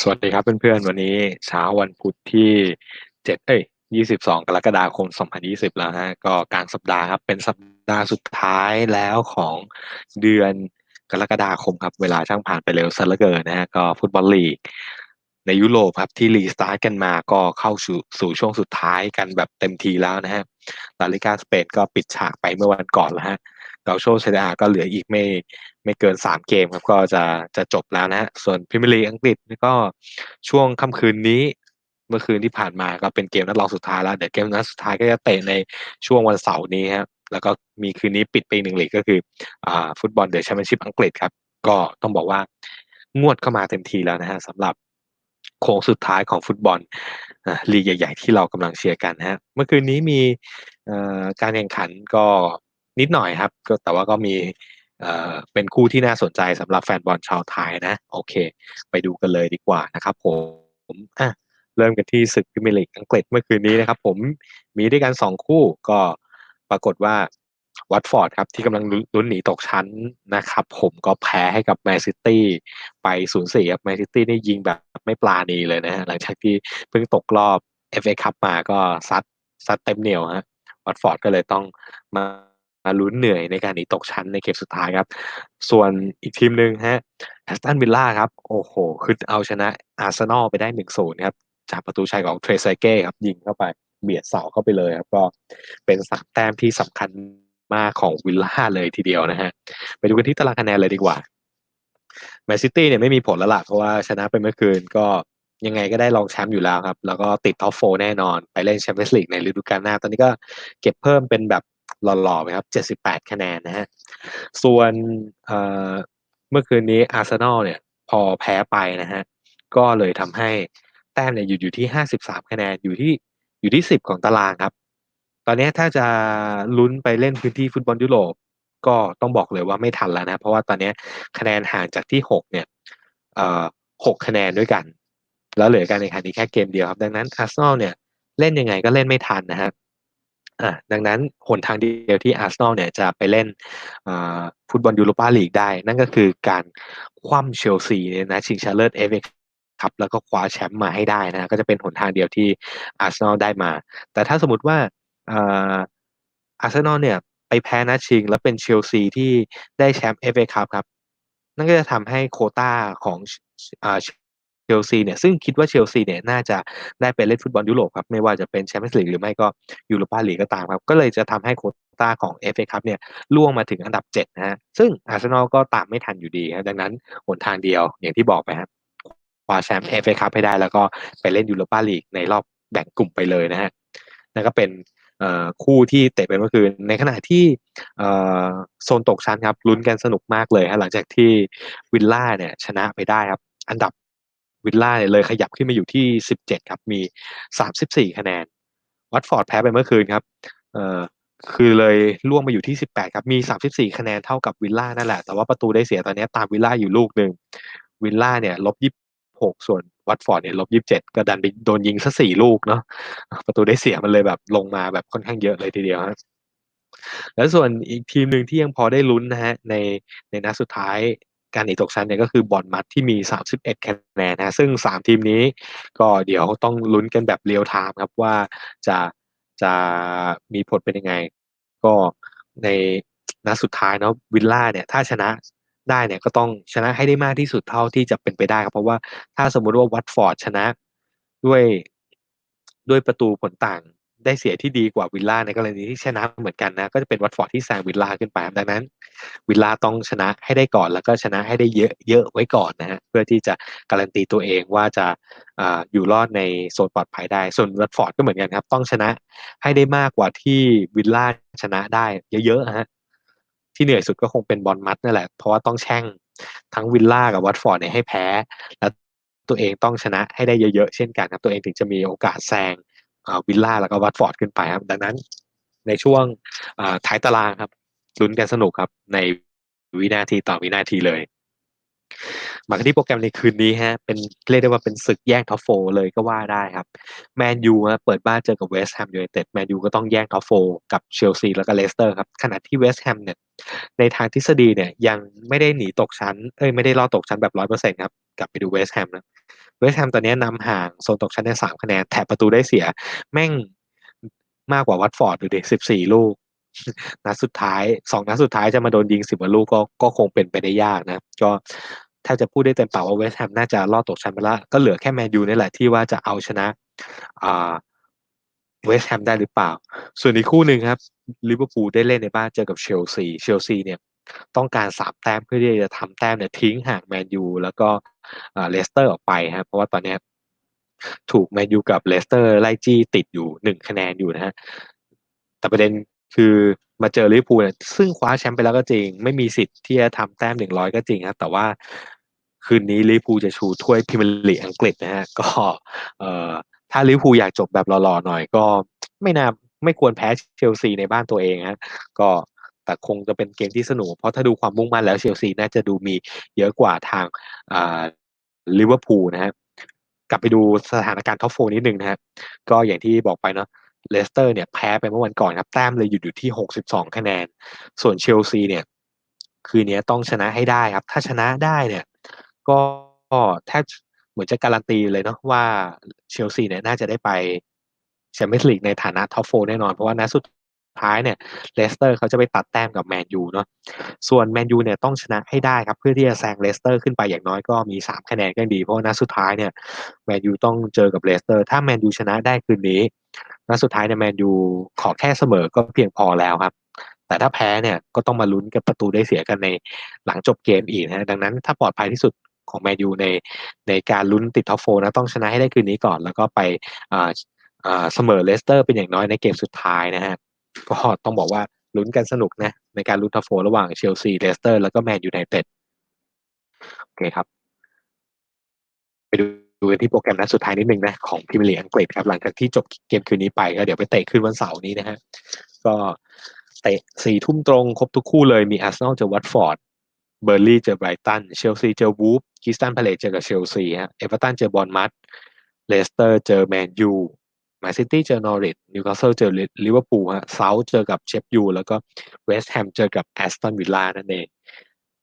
สวัสดีครับเพื่อนๆ วันนี้เช้าวันพุธที่เจ็ดเอ้ยยี่สิบสองกรกฎาคมสองพันยี่สิบแล้วฮะก็กลางสัปดาห์ครับเป็นสัปดาห์สุดท้ายแล้วของเดือนกรกฎาคมครับ เวลาช่างผ่านไปเร็วซะเหลือเกินนะฮะก็ฟุตบอลลีก ในยุโรปครับที่รีสตาร์ทกันมาก็เข้าสู่สู่ช่วงสุดท้ายกันแบบเต็มทีแล้วนะฮะลาลิกาสเปนก็ปิดฉากไปเมื่อวันก่อนแล้วฮะเกาโชเชดาก็เหลืออีกไม่ไม่เกินสามเกมครับก็จะจะจบแล้วนะฮะส่วนพรีเมียร์ลีกอังกฤษก็ช่วงค่ำคืนนี้เมื่อคืนที่ผ่านมาก็เป็นเกมนัดรองสุดท้ายแล้วเดี๋ยวเกมนัดสุดท้ายก็จะเตะในช่วงวันเสาร์นี้ครับแล้วก็มีคืนนี้ปิดไปหนึ่งลีกก็คืออ่าฟุตบอลเดอะแชมเปี้ยนชิพอังกฤษครับ ก็ต้องบอกว่างวดเข้ามาเต็มทีแล้วนะฮะสำหรับ โค้งสุดท้ายของฟุตบอลลีกใหญ่ ๆ ที่เรากำลังเชียร์กันนะฮะเมื่อคืนนี้มีการแข่งขันก็นิดหน่อยครับ ก็แต่ว่าก็มีเป็นคู่ที่น่าสนใจสำหรับแฟนบอลชาวไทยนะ โอเค ไปดูกันเลยดีกว่านะครับผมอะเริ่มกันที่ศึกพรีเมียร์ลีกอังกฤษเมื่อคืนนี้นะครับ ผมมีด้วยกันสองคู่ก็ปรากฏว่า วัตฟอร์ดครับที่กำลังลุ้นหนีตกชั้นนะครับ ผมก็แพ้ให้กับแมนซิตี้ไป0ูนย์สี่ครับแมนซิตี้นี่ยิงแบบไม่ปลาณีเลยนะฮะหลังจากที่เพิ่งตกรอบ FA คัพมาก็ซัดซัดเต็มเหนียวฮะวัตฟอร์ดก็เลยต้องมามาลุ้นเหนื่อยในการหนีตกชั้นในเกมสุดท้ายครับ ส่วนอีกทีมหนึ่งฮะแอสตันวิลล่าครับ โอ้โห คือเอาชนะอาร์เซนอลไปได้หนึ่งศูนย์ครับ จากประตูชัยของเทรซไซเก้ครับ ยิงเข้าไป เบียดเสาเข้าไปเลยครับ ก็เป็นสามแต้มที่สำคัญ มากของวิลล่าเลยทีเดียวนะฮะ ไปดูกันที่ตารางคะแนนเลยดีกว่าแมนซิตี้เนี่ยไม่มีผลแล้วล่ะเพราะว่าชนะไปเมื่อคืนก็ยังไงก็ได้รองแชมป์อยู่แล้วครับ แล้วก็ติดท็อปโฟแน่นอน ไปเล่นแชมเปี้ยนส์ลีกในฤดูกาลหน้า ตอนนี้ก็เก็บเพิ่มเป็นแบบหล่อๆไปครับ 78 คะแนนนะฮะ ส่วนเมื่อคืนนี้อาร์เซนอลเนี่ยพอแพ้ไปนะฮะ ก็เลยทำให้แต้มเนี่ยอยู่อยู่ที่ 53 คะแนนอยู่ที่อยู่ที่ 10 ของตารางครับ ตอนนี้ถ้าจะลุ้นไปเล่นพื้นที่ฟุตบอลยุโรปก็ต้องบอกเลยว่าไม่ทันแล้วนะ เพราะว่าตอนนี้คะแนนห่างจากที่6เนี่ยเอ่อ6คะแนนด้วยกัน แล้วเหลือการแข่งขันอีกแค่เกมเดียวครับ ดังนั้นอาร์เซนอลเนี่ยเล่นยังไงก็เล่นไม่ทันนะครับอ่าดังนั้นหนทางเดียวที่อาร์เซนอลเนี่ยจะไปเล่นฟุตบอลยูโรปาลีกได้ นั่นก็คือการคว่ำเชลซีเนี่ยนะชิงชนะเลิศเอฟเอคัพแล้วก็คว้าแชมป์มาให้ได้นะ ก็จะเป็นหนทางเดียวที่อาร์เซนอลได้มา แต่ถ้าสมมติว่า อาร์เซนอลเนี่ยไปแพ้นัดชิง แล้วเป็นเชลซีที่ได้แชมป์เอฟเอคัพครับ นั่นก็จะทำให้โคต้าของเชลซีเนี่ยซึ่งคิดว่าเชลซีเนี่ยน่าจะได้ไปเล่นฟุตบอลยุโรปครับ ไม่ว่าจะเป็นแชมเปี้ยนส์ลีกหรือไม่ก็ยูโรปาลีกก็ตามครับ ก็เลยจะทำให้โคต้าของเอฟเอคัพเนี่ยล่วงมาถึงอันดับ7นะฮะซึ่งอาร์เซนอลก็ตามไม่ทันอยู่ดีครับดังนั้นหนทางเดียวอย่างที่บอกไปครับคว้าแชมป์เอฟเอคัพให้ได้แล้วก็ไปเล่นยูโรปาลีกในรอบแบ่งกลุ่มไปเลยนะฮะนั่นก็เป็น คู่ที่เตะไปเมื่อคืน ในขณะที่โซนตกชั้นครับลุ้นกันสนุกมากเลยฮะหลังจากที่วิลล่าเนี่ยชนะไปได้ครับ อันดับวิลล่าเนี่ยเลยขยับขึ้นมาอยู่ที่ 17 ครับ มี 34 คะแนน วัตฟอร์ดแพ้ไปเมื่อคืนครับคือเลยล่วงมาอยู่ที่ 18 ครับ มี 34 คะแนนเท่ากับวิลล่านั่นแหละ แต่ว่าประตูได้เสียตอนนี้ตามวิลล่าอยู่ลูกหนึ่งวิลล่าเนี่ยลบ 26 ส่วน วัตฟอร์ดเนี่ยลบ27ก็ดันไปโดนยิงซะสี่ลูกเนาะประตูได้เสียมันเลยแบบลงมาแบบค่อนข้างเยอะเลยทีเดียวครับแล้วส่วนอีกทีมหนึ่งที่ยังพอได้ลุ้นนะฮะในในนัดสุดท้ายการหนีตกชั้นเนี่ยก็คือบอลมัดที่มี 31 คะแนนนะซึ่ง 3 ทีมนี้ก็เดี๋ยวต้องลุ้นกันแบบเรียลไทม์ครับว่าจะจะมีผลเป็นยังไง ก็ในนัดสุดท้ายเนาะวิลล่าเนี่ย ถ้าชนะ ได้เนี่ยก็ต้องชนะให้ได้มากที่สุดเท่าที่จะเป็นไปได้ครับเพราะว่าถ้าสมมุติว่าวัตฟอร์ดชนะด้วยด้วยประตูผลต่างได้เสียที่ดีกว่าวิลล่าในกรณีที่ชนะเหมือนกันนะ ก็จะเป็นวัตฟอร์ดที่แซงวิลล่าขึ้นไปดังนั้น วิลล่าต้องชนะให้ได้ก่อนแล้วก็ชนะให้ได้เยอะเยอะไว้ก่อนนะฮะเพื่อที่จะการันตีตัวเองว่าจะออยู่รอดในโซนปลอดภัยได้ ส่วนวัตฟอร์ดก็เหมือนกันครับ ต้องชนะให้ได้มากกว่าที่วิลล่าชนะได้เยอะๆฮะ ที่เหนื่อยสุดก็คงเป็นบอลมัดนั่นแหละ เพราะว่าต้องแช่งทั้งวิลล่ากับวัตฟอร์ดเนี่ยให้แพ้ แล้วตัวเองต้องชนะให้ได้เยอะๆ เช่นกันครับ ตัวเองถึงจะมีโอกาสแซงวิลล่าแล้วก็วัตฟอร์ดขึ้นไปครับ ดังนั้นในช่วงท้ายตารางครับลุ้นกันสนุกครับในวินาทีต่อวินาทีเลยมาที่โปรแกรมในคืนนี้ฮะเป็นเรียกได้ว่าเป็นศึกแย่งท็อปโฟเลยก็ว่าได้ครับแมนยูเปิดบ้านเจอกับเวสต์แฮมยูไนเต็ดแมนยูก็ต้องแย่งท็อปโฟกับเชลซีแล้วก็เลสเตอร์ครับขณะที่เวสต์แฮมเนี่ย ในทางทฤษฎีเนี่ยยังไม่ได้หนีตกชั้น เอ้ยไม่ได้รอดตกชั้นแบบร้อยเปอร์เซ็นต์ครับ กลับไปดูเวสต์แฮมนะ เวสต์แฮมตอนนี้นำห่างโซนตกชั้นในสามคะแนน แถบประตูได้เสีย แม่งมากกว่าวัตฟอร์ดดูดิสิบสี่ลูก นัดสุดท้ายสองนัดสุดท้ายจะมาโดนยิงสิบกว่าลูกก็ก็คงเป็นไปได้ยากนะ ก็ถ้าจะพูดได้เต็มปากว่าเวสต์แฮมน่าจะรอดตกชั้นไปแล้วก็เหลือแค่แมนยูนี่แหละที่ว่าจะเอาชนะอ่า เวสต์แฮมได้หรือเปล่า ส่วนอีกคู่หนึ่งครับลิเวอร์พูลได้เล่นในบ้านเจอกับเชลซีเชลซีเนี่ยต้องการสามแต้มเพื่อที่จะทำแต้มเนี่ยทิ้งห่างแมนยูแล้วก็เลสเตอร์ออกไปครับเพราะว่าตอนนี้ถูกแมนยูกับเลสเตอร์ไล่จี้ติดอยู่หนึ่งคะแนนอยู่นะฮะแต่ประเด็นคือมาเจอลิเวอร์พูลซึ่งคว้าแชมป์ไปแล้วก็จริง ไม่มีสิทธิ์ที่จะทำแต้มหนึ่งร้อยก็จริงครับแต่ว่าคืนนี้ลิเวอร์พูลจะชูถ้วยพรีเมียร์ลีกอังกฤษนะฮะก็เอ่อ ถ้าลิเวอร์พูลอยากจบแบบหล่อๆหน่อยก็ไม่น่าไม่ควรแพ้เชลซีในบ้านตัวเองฮะก็แต่คงจะเป็นเกมที่สนุก เพราะถ้าดูความมุ่งมั่นแล้วเชลซีน่าจะดูมีเยอะกว่าทางลิเวอร์พูลนะฮะกลับไปดูสถานการณ์ท็อปโฟนิดนึงนะฮะก็อย่างที่บอกไปเนาะเลสเตอร์เนี่ยแพ้ไปเมื่อวันก่อนครับแต้มเลยหยุดอยู่ที่ 62 คะแนน ส่วนเชลซีเนี่ย คืนนี้ต้องชนะให้ได้ครับ ถ้าชนะได้เนี่ย ก็แทบ เหมือนจะการันตีเลยเนาะว่าเชลซีเนี่ยน่าจะได้ไปแชมเปี้ยนส์ลีกในฐานะท็อปโฟแน่นอน เพราะว่านัดสุดท้ายเนี่ยเลสเตอร์เขาจะไปตัดแต้มกับแมนยูเนาะส่วนแมนยูเนี่ยต้องชนะให้ได้ครับ เพื่อที่จะแซงเลสเตอร์ขึ้นไปอย่างน้อยก็มีสามคะแนนก็ดี เพราะว่านัดสุดท้ายเนี่ยแมนยูต้องเจอกับเลสเตอร์ ถ้าแมนยูชนะได้คืนนี้นัดสุดท้ายเนี่ยแมนยูขอแค่เสมอก็เพียงพอแล้วครับ แต่ถ้าแพ้เนี่ยก็ต้องมาลุ้นกับประตูได้เสียกันในหลังจบเกมอีกนะดังนั้นถ้าปลอดภัยที่สุด ของแมนยูในในการลุ้นติดท็อปโฟนะต้องชนะให้ได้คืนนี้ก่อน แล้วก็ไปเสมอเลสเตอร์เป็นอย่างน้อยในเกมสุดท้ายนะฮะก็ต้องบอกว่าลุ้นกันสนุกนะในการลุ้นท็อปโฟระหว่างเชลซีเลสเตอร์แล้วก็แมนยูไนเต็ดโอเคครับ ไปดูดูกันที่โปรแกรมนัดสุดท้ายนิดนึงนะของพรีเมียร์ลีอังกฤษครับหลังจากที่จบเกมคืนนี้ไปก็เดี๋ยวไปเตะคืนวันเสาร์นี้นะฮะก็เตะสี่ทุ่มตรงครบทุกคู่เลยมีอาร์เซนอลเจอวัตฟอร์ด เบอร์ลี่เจอไบรตัน เชลซีเจอวูฟคิสตันพาเลตเจอกับเชลซีฮะ เอเวอร์ตันเจอบอลมัดเลสเตอร์เจอแมนยูแมนซิตี้เจอนอริทนิวคาสเซิลเจอลิเวอร์พูลฮะเซาท์เจอกับเชฟยูแล้วก็เวสต์แฮมเจอกับแอสตันวิลล่านั่นเอง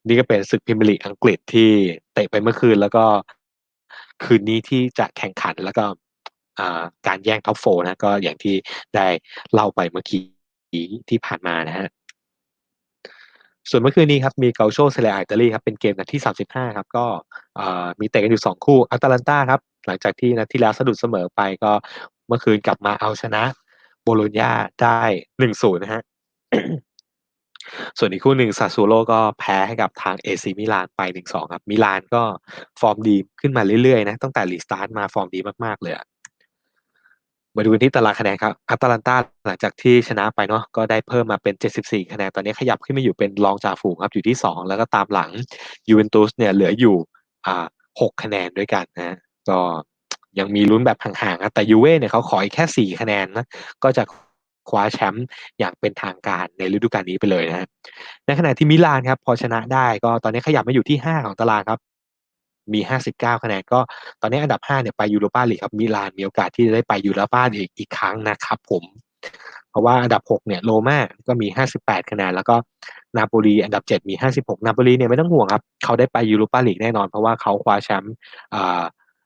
นี่ก็เป็นศึกพรีเมียร์ลีกอังกฤษที่เตะไปเมื่อคืนแล้วก็คืนนี้ที่จะแข่งขันแล้วก็การแย่งท็อปโฟนะก็อย่างที่ได้เล่าไปเมื่อกี้ที่ผ่านมานะฮะ ส่วนเมื่อคืนนี้ครับมีเกาโชเซเลอิตาลีครับเป็นเกมนัดที่ 35 ครับ ก็มีเตะกันอยู่ 2 คู่อัตแลนตาครับ หลังจากที่นัดที่แล้วสะดุดเสมอไปก็เมื่อคืนกลับมาเอาชนะโบโลญญาได้1-0นะฮะ ส่วนอีกคู่หนึ่งซาซูโร่ก็แพ้ให้กับทางเอซีมิลานไปหนึ่งสองครับ มิลานก็ฟอร์มดีขึ้นมาเรื่อยๆนะ ตั้งแต่รีสตาร์ทมาฟอร์มดีมากๆเลย มาดูที่ตารางคะแนนครับอัตแลนตาหลังจากที่ชนะไปเนาะก็ได้เพิ่มมาเป็น 74 คะแนน ตอนนี้ขยับขึ้นมาอยู่เป็นรองจ่าฝูงครับอยู่ที่ 2 แล้วก็ตามหลังยูเวนตุสเนี่ยเหลืออยู่อ่า6คะแนนด้วยกันนะก็ยังมีลุ้นแบบห่างๆนะแต่ยูเว่เนี่ยเขาขออีกแค่ 4 คะแนนนะก็จะคว้าแชมป์อย่างเป็นทางการในฤดูกาลนี้ไปเลยนะในขณะที่มิลานครับพอชนะได้ก็ตอนนี้ขยับมาอยู่ที่ 5 ของตารางครับ มี 59 คะแนนก็ตอนนี้อันดับ 5 เนี่ยไปยูโรปาลีกครับมิลานมีโอกาสที่จะได้ไปยูโรปาลีกอีกครั้งนะครับผมเพราะว่าอันดับ 6 เนี่ยโรม่าก็มี 58 คะแนนแล้วก็นาโปลีอันดับ 7 มี 56 นาโปลีเนี่ยไม่ต้องห่วงครับ เขาได้ไปยูโรปาลีกแน่นอน เพราะว่าเขาคว้าแชมป์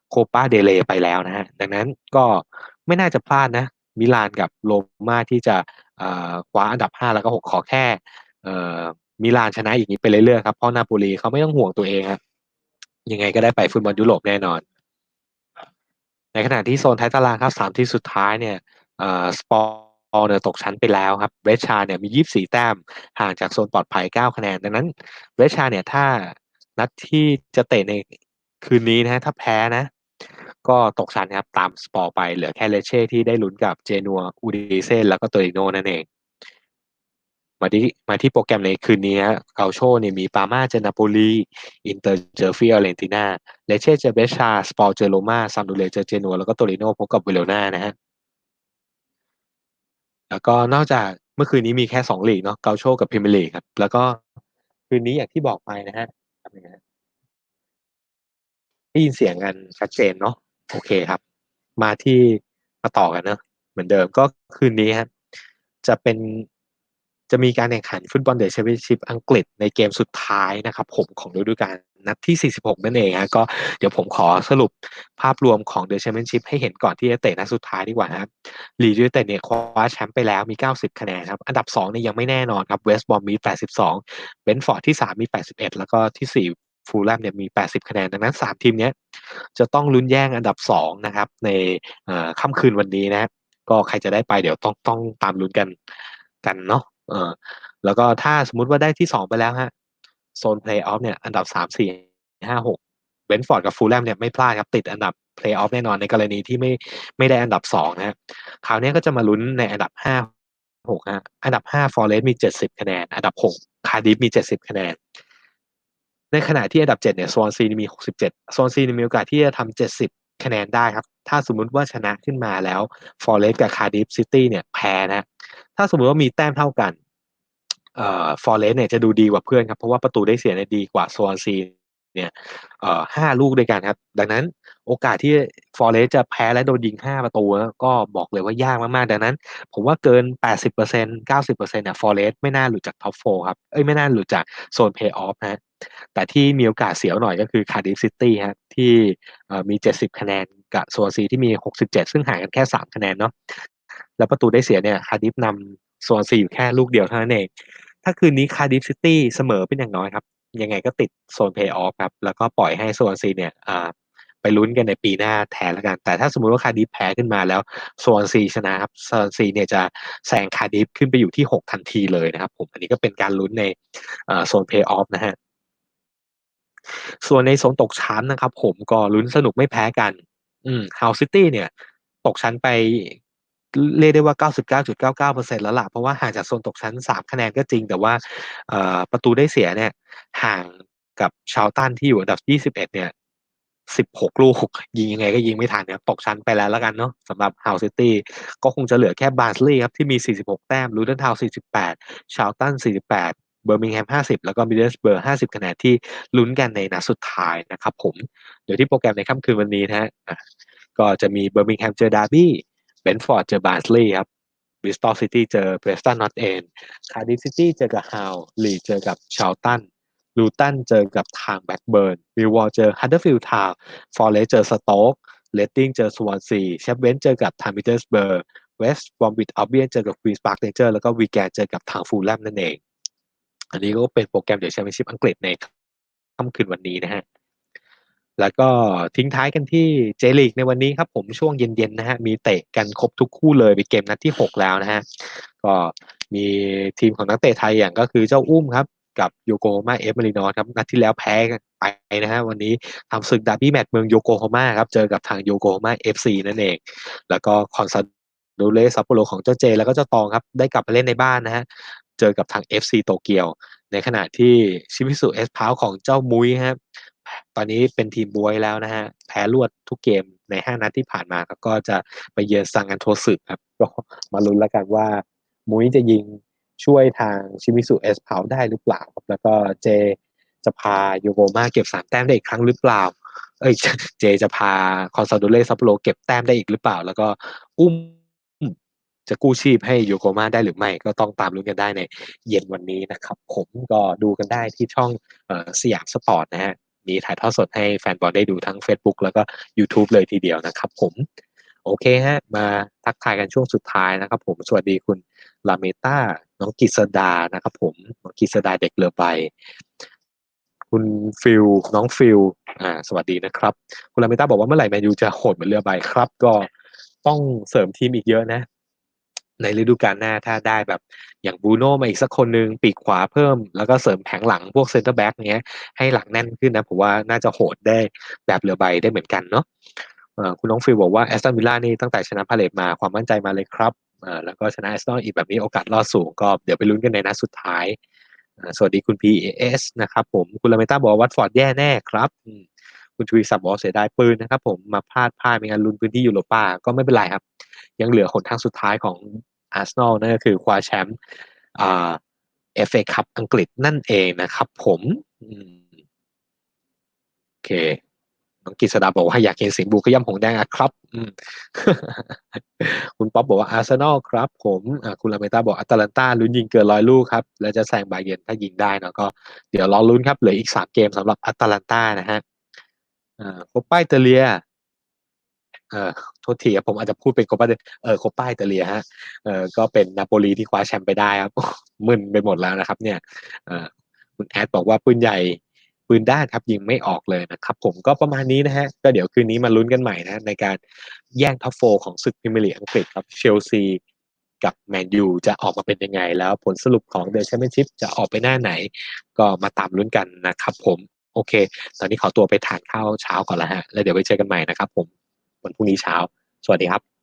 โคปาเดเลไปแล้วนะฮะดังนั้นก็ไม่น่าจะพลาดนะ มิลานกับโรม่าที่จะคว้าอันดับ 5 แล้วก็ 6 ขอแค่มิลานชนะอย่างนี้ไปเรื่อยๆครับเพราะนาโปลีเขาไม่ต้องห่วงตัวเองครับ ยังไงก็ได้ไปฟุตบอลยุโรปแน่นอน ในขณะที่โซนท้ายตารางครับสามทีสุดท้ายเนี่ยสปอร์เนี่ยตกชั้นไปแล้วครับเวชชาเนี่ยมียี่สี่แต้มห่างจากโซนปลอดภัยเก้าคะแนน ดังนั้นเวชชาเนี่ยถ้านัดที่จะเตะในคืนนี้นะฮะถ้าแพ้นะ ก็ตกชั้นครับตามสปอร์ไปเหลือแค่เลเช่ที่ได้ลุ้นกับเจนัวอูดิเซนแล้วก็โตริโนนั่นเอง มาที่มาที่โปรแกรมในคืนนี้เกาโชเนี่ยมีปาม่าเจนาโปลีอินเตอร์เจอฟิออเรนตินาเลเช่เจอเบชาสปอร์เจอโรมาซัมดูเลเจอเจนัวแล้วก็โตริโนพบกับเวโรนานะฮะแล้วก็นอกจากเมื่อคืนนี้มีแค่สองลีกเนาะเกาโชกับพรีเมียร์ลีกครับ แล้วก็คืนนี้อย่างที่บอกไปนะฮะได้ยินเสียงกันชัดเจนเนาะโอเคครับ มาที่มาต่อกันเนาะเหมือนเดิมก็คืนนี้ครับจะเป็น จะมีการแข่งขันฟุตบอลเดอะแชมเปี้ยนชิพอังกฤษในเกมสุดท้ายนะครับผมของฤดูกาลนัดที่ 46 นั่นเองฮะก็เดี๋ยวผมขอสรุปภาพรวมของเดอะแชมเปี้ยนชิพให้เห็นก่อนที่จะเตะนัดสุดท้ายดีกว่าครับลีดยูไนเต็ดเนี่ยคว้าแชมป์ไปแล้วมี 90 คะแนนครับ อันดับ2เนี่ยยังไม่แน่นอนครับเวสต์บอมมี 82เบนฟอร์ดที่ 3 มี 81 แล้วก็ที่4ฟูลแลมเนี่ยมี 80 คะแนน ดังนั้น 3 ทีมนี้จะต้องลุ้นแย่งอันดับ 2 นะครับ ในค่ำคืนวันนี้นะก็ใครจะได้ไปเดี๋ยวต้องต้องตามลุ้นกันกันเนาะ เออแล้วก็ถ้าสมมุติว่าได้ที่2ไปแล้วฮะโซนเพลย์ออฟเนี่ยอันดับ3 4 5 6เบนฟอร์ดกับฟูลแลมเนี่ยไม่พลาดครับ ติดอันดับเพลย์ออฟแน่นอนในกรณีที่ไม่ไม่ได้อันดับสองนะคราวนี้ก็จะมาลุ้นในอันดับห้าหกฮะอันดับห้าฟอร์เรสต์มีเจ็ดสิบคะแนน อันดับหกคาร์ดิฟมีเจ็ดสิบคะแนน ในขณะที่อันดับเจ็ดเนี่ยโซนซีมีหกสิบเจ็ดโซนซีมีโอกาสที่จะทำเจ็ดสิบ คะแนนได้ครับ ถ้าสมมุติว่าชนะขึ้นมาแล้วฟอร์เรสต์กับคาร์ดิฟซิตี้เนี่ยแพ้นะ ถ้าสมมติว่ามีแต้มเท่ากันเอ่อฟอร์เรสต์เนี่ยจะดูดีกว่าเพื่อนครับ เพราะว่าประตูได้เสียเนี่ยดีกว่าโซนซี เนี่ยห้าลูกด้วยกันครับ ดังนั้นโอกาสที่ฟอร์เรสจะแพ้และโดนยิงห้าประตูก็บอกเลยว่ายากมากๆ ดังนั้น ผมว่าเกิน 80% 90%เนี่ยฟอร์เรสไม่น่าหลุดจากท็อปโฟครับเอ้ยไม่น่าหลุดจากโซนเพย์ออฟนะแต่ที่มีโอกาสเสียวหน่อยก็คือคาร์ดิฟซิตี้ฮะที่มี 70 คะแนนกับโซนซีที่มี 67 ซึ่งห่างกันแค่ 3 คะแนนเนาะแล้วประตูได้เสียเนี่ยคาร์ดิฟนำโซนซีอยู่แค่ลูกเดียวเท่านั้นเอง ถ้าคืนนี้คาร์ดิฟซิตี้เสมอเป็นอย่างน้อยครับ ยังไงก็ติดโซนเพย์ออฟครับ แล้วก็ปล่อยให้โซนซีเนี่ยไปลุ้นกันในปีหน้าแทนแล้วกัน แต่ถ้าสมมุติว่าคาดิฟแพ้ขึ้นมาแล้วโซนซีชนะครับโซนซีเนี่ยจะแซงคาดิฟขึ้นไปอยู่ที่ 6 ทันทีเลยนะครับผมอันนี้ก็เป็นการลุ้นในโซนเพย์ออฟนะฮะส่วนในโซนตกชั้นนะครับ ผมก็ลุ้นสนุกไม่แพ้กัน อืมเฮาซิตี้เนี่ย ตกชั้นไป เรียกได้ว่า 99.99%แล้วล่ะ เพราะว่าห่างจากโซนตกชั้น 3 คะแนนก็จริง แต่ว่าประตูได้เสียเนี่ย ห่างกับชาวตันที่อยู่อันดับ 21 เนี่ย 16 ลูก ยิงยังไงก็ยิงไม่ทันครับตกชั้นไปแล้วแล้วกันเนาะสำหรับฮาวซิตี้ก็คงจะเหลือแค่บาร์สลีย์ครับ ที่มี 46 แต้มลูเดนทาว 48 ชาวตัน 48เบอร์มิงแฮม 50 แล้วก็มิดเดิลสเบอร์ 50 คะแนนที่ลุ้นกันในนัดสุดท้ายนะครับผม เดี๋ยวที่โปรแกรมในค่ำคืนวันนี้นะฮะก็จะมีเบอร์มิงแฮมเจอดาร์บี้ เบนฟอร์ดเจอบาร์สลีย์ครับบริสตอลซิตี้เจอเพรสตันนอตเอนคาร์ดิฟซิตี้เจอกับฮาวลีเจอกับชาวตันลูตันเจอกับทางแบ็กเบิร์นมิววอลเจอฮัตเตอร์ฟิลด์ทาวฟอร์เรสเจอสโต๊กเลตติ้งเจอสวอนซีเชฟเวนเจอกับทามิเตอร์สเบอร์เวสต์บอมบิทอัลเบียนเจอกับควีนส์พาร์คเนเจอร์แล้วก็วีแกนเจอกับทางฟูลแลมนั่นเอง อันนี้ก็เป็นโปรแกรมเดี๋ยวแชมเปี้ยนชิพอังกฤษในค่ำคืนวันนี้นะฮะ แล้วก็ทิ้งท้ายกันที่เจลีกในวันนี้ครับผมช่วงเย็นๆนะฮะมีเตะกันครบทุกคู่เลยเป็นเกมนัดที่ 6 แล้วนะฮะก็มีทีมของนักเตะไทยอย่างก็คือเจ้าอุ้มครับกับโยโกฮาม่าเอฟมารินอสครับนัดที่แล้วแพ้ไปนะฮะวันนี้ทำศึกดาร์บี้แมตช์เมืองโยโกฮาม่าครับเจอกับทางโยโกฮาม่าเอฟซีนั่นเอง แล้วก็คอนซาโดเลซัปโปโรของเจ้าเจ แล้วก็เจ้าตองครับได้กลับมาเล่นในบ้านนะฮะเจอกับทาง FC โตเกียว ในขณะที่ชิมิสุเอสพาวของเจ้ามุ้ยครับ ตอนนี้เป็นทีมบวยแล้วนะฮะ แพ้รวดทุกเกมใน 5 นัดที่ผ่านมาก็จะไปเยือนซังกันโทสึครับก็มาลุ้นแล้วกันว่า มุ้ยจะยิงช่วยทางชิมิสุเอสเพาได้หรือเปล่าแล้วก็เจจะพาโยโกมาเก็บสามแต้มได้อีกครั้งหรือเปล่า เอ้ยเจจะพาคอนซาโดเล่ซัปโปโรเก็บแต้มได้อีกหรือเปล่า แล้วก็อุ้มจะกู้ชีพให้โยโกมาได้หรือไม่ก็ต้องตามลุ้นกันได้ในเย็นวันนี้นะครับ ผมก็ดูกันได้ที่ช่องสยามสปอร์ตนะฮะ มีถ่ายทอดสดให้แฟนบอลได้ดูทั้ง Facebook แล้วก็ YouTube เลยทีเดียวนะครับผม โอเคฮะ มาทักทายกันช่วงสุดท้ายนะครับผม สวัสดีคุณลาเมต้า น้องกิษดานะครับผม น้องกิษดาเด็กเรือใบ คุณฟิลน้องฟิลอ่า สวัสดีนะครับ คุณลาเมต้าบอกว่าเมื่อไหร่แมนยูจะโหดเหมือนเรือใบครับ ก็ต้องเสริมทีมอีกเยอะนะ ในฤดูกาลหน้าถ้าได้แบบ อย่างบูโน่มาอีกสักคนนึง ปีกขวาเพิ่ม แล้วก็เสริมแผงหลังพวกเซนเตอร์แบ็กเนี้ยให้หลังแน่นขึ้นนะผมว่าน่าจะโหดได้แบบเรือใบได้เหมือนกันเนาะคุณน้องฟิลบอกว่าแอสตันวิลล่านี่ตั้งแต่ชนะพาเลตมาความมั่นใจมาเลยครับแล้วก็ชนะแอสตันอีกแบบนี้โอกาสรอดสูงก็เดี๋ยวไปลุ้นกันในนัดสุดท้ายสวัสดีคุณ PAS นะครับผมคุณลาเมต้าบอกวัตฟอร์ดแย่แน่ครับ คุณทวีศักดิ์บอกเสียดายปืนนะครับผมมาพลาดพลาดไม่งั้นลุ้นพื้นที่ยูโรป้าก็ไม่เป็นไรครับ ยังเหลือหนทางสุดท้ายของอาร์เซนอลนั่นก็คือคว้าแชมป์เอฟเอคัพอังกฤษนั่นเองนะครับผมโอเคน้องกิษดาบอกว่าอยากเห็นสิงห์บูขย่ำหงแดงอะครับคุณป๊อปบอกว่าอาร์เซนอลครับ ผมคุณลาเมต้าบอกอัตแลนตาลุ้นยิงเกินร้อยลูกครับ แล้วจะแซงบาเยร์นถ้ายิงได้เนาะก็เดี๋ยวรอลุ้นครับเหลืออีกสามเกมสำหรับอัตแลนตานะฮะ อ่าโคป้าอิตาเลียเอ่อโทษทีครับผมอาจจะพูดเป็นโคป้าเดเออโคป้าอิตาเลียฮะเออก็เป็นนาโปลีที่คว้าแชมป์ไปได้ครับมึนไปหมดแล้วนะครับ เนี่ยเออคุณแอดบอกว่าปืนใหญ่ปืนด้านครับยิงไม่ออกเลยนะครับ ผมก็ประมาณนี้นะฮะ ก็เดี๋ยวคืนนี้มาลุ้นกันใหม่นะในการแย่งท็อปโฟของศึกพรีเมียร์ลีกอังกฤษครับเชลซีกับแมนยูจะออกมาเป็นยังไง แล้วผลสรุปของเดอะแชมเปี้ยนชิพจะออกไปหน้าไหน ก็มาตามลุ้นกันนะครับผม โอเค ตอนนี้ขอตัวไปทานข้าวเช้าก่อนแล้วฮะ แล้วเดี๋ยวไปเจอกันใหม่นะครับผมวันพรุ่งนี้เช้า สวัสดีครับ